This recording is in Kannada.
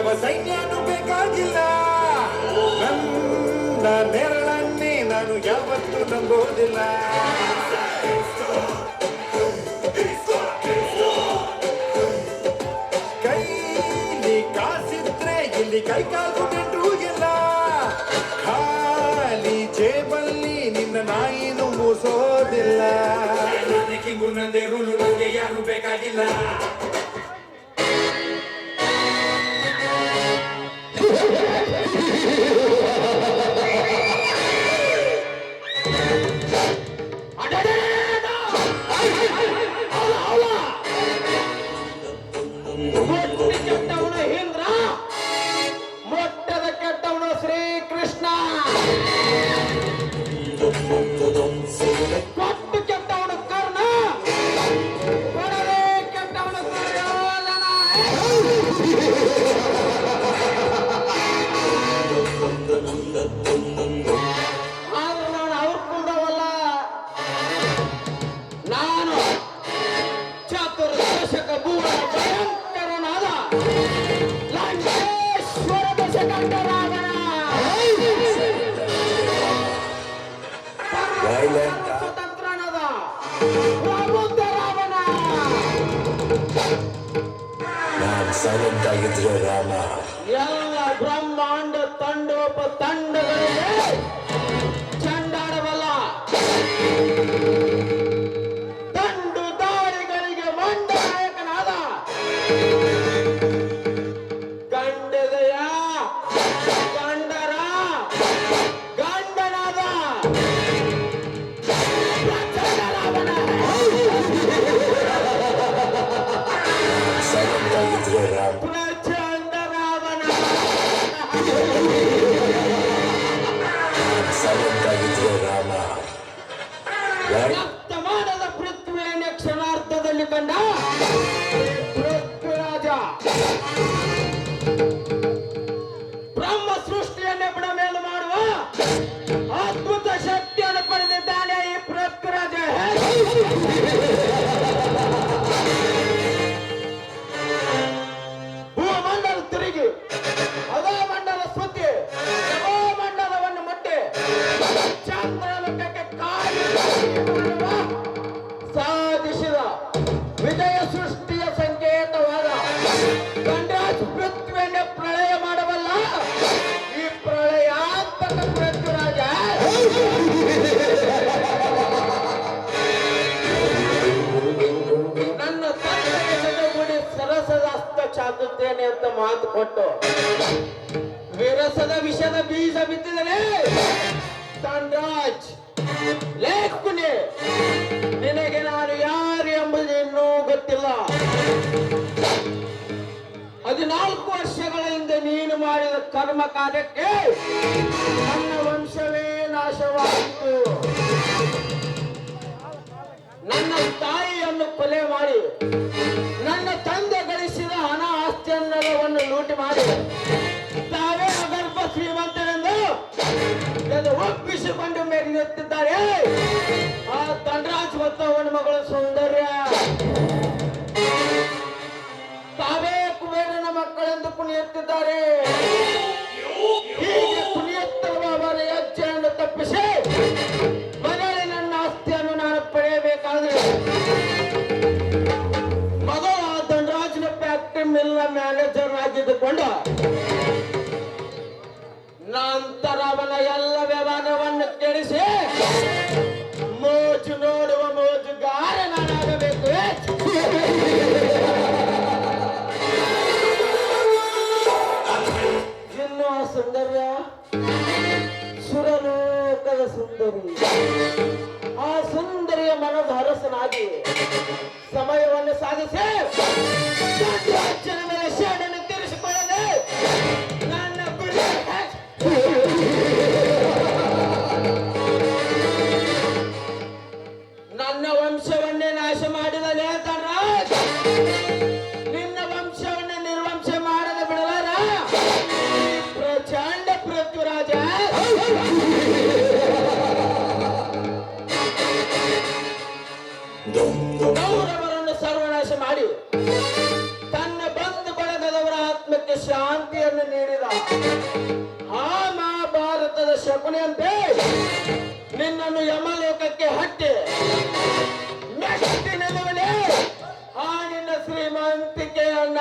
ಬೆಳಗುವ ಸೈನ್ಯನು ಬೇಕಾಗಿಲ್ಲ. ನನ್ನ ನೆರಳನ್ನೇ ನಾನು ಯಾವತ್ತೂ ನಂಬೋದಿಲ್ಲ ಕೈಲಿ ಕಾಸಿದ್ರೆ ಇಲ್ಲಿ ಕೈ ಕಾಲು ನೆಂಟುವುದಿಲ್ಲ ಖಾಲಿ ಜೇಬಲ್ಲಿ ನಿನ್ನ ನಾಯಿನು ಮೂಸೋದಿಲ್ಲ. ನನಗೆ ಗುಣದೆರುಳು ನನಗೆ ಯಾರು ಬೇಕಾಗಿಲ್ಲ. Let's go. ನಾನು ಸೈಲೆಂಟ್ ಆಗಿದ್ರೆ ರಾಮ ಎಲ್ಲ ಬ್ರಹ್ಮಾಂಡ ತಂಡೋಪ ತಂಡಗಳಿಗೆ ಚಾಚುತ್ತೇನೆ ಅಂತ ಮಾತು ಕೊಟ್ಟು ವಿರಸದ ವಿಷದ ಬೀಜ ಬಿತ್ತಿದರೆ ಧನ್ರಾಜ್ ಲೇಖುನೆ ನಿನಗೆ ನಾನು ಯಾರು ಎಂಬುದು ಇನ್ನೂ ಗೊತ್ತಿಲ್ಲ. ಹದಿನಾಲ್ಕು ವರ್ಷಗಳ ಹಿಂದೆ ನೀನು ಮಾಡಿದ ಕರ್ಮ ಕಾರ್ಯಕ್ಕೆ ನನ್ನ ವಂಶವೇ ನಾಶವಾಯಿತು. ನನ್ನ ತಾಯಿಯನ್ನು ಕೊಲೆ ಮಿಲ್ನ ಮ್ಯಾನೇಜರ್ ಆಗಿದ್ದುಕೊಂಡು ನಂತರ ಅವನ ಎಲ್ಲ ವ್ಯವಹಾರವನ್ನು ಕೇಳಿಸಿ, ಮೋಜು ನೋಡುವ ಮೋಜುಗಾರ ನಾನಾಗಬೇಕು. ಇನ್ನು ಆ ಸುಂದರ್ಯ, ಸುರಲೋಕದ ಸುಂದರಿ. ಆ ಸುಂದರಿಯ ಮನದ ಹರಸನಾಗಿ ಸಮಯವನ್ನು ಸಾಧಿಸಿ. ಶಾಂತಿಯನ್ನು ಅಂತೆ ನಿನ್ನನ್ನು ಯಮಲೋಕಕ್ಕೆ ಹಟ್ಟಿ ಮೆಟ್ಟಿ ನಿಲ್ಲುವನೆ ಆ ನಿನ್ನ ಶ್ರೀಮಂತಿಕೆಯನ್ನ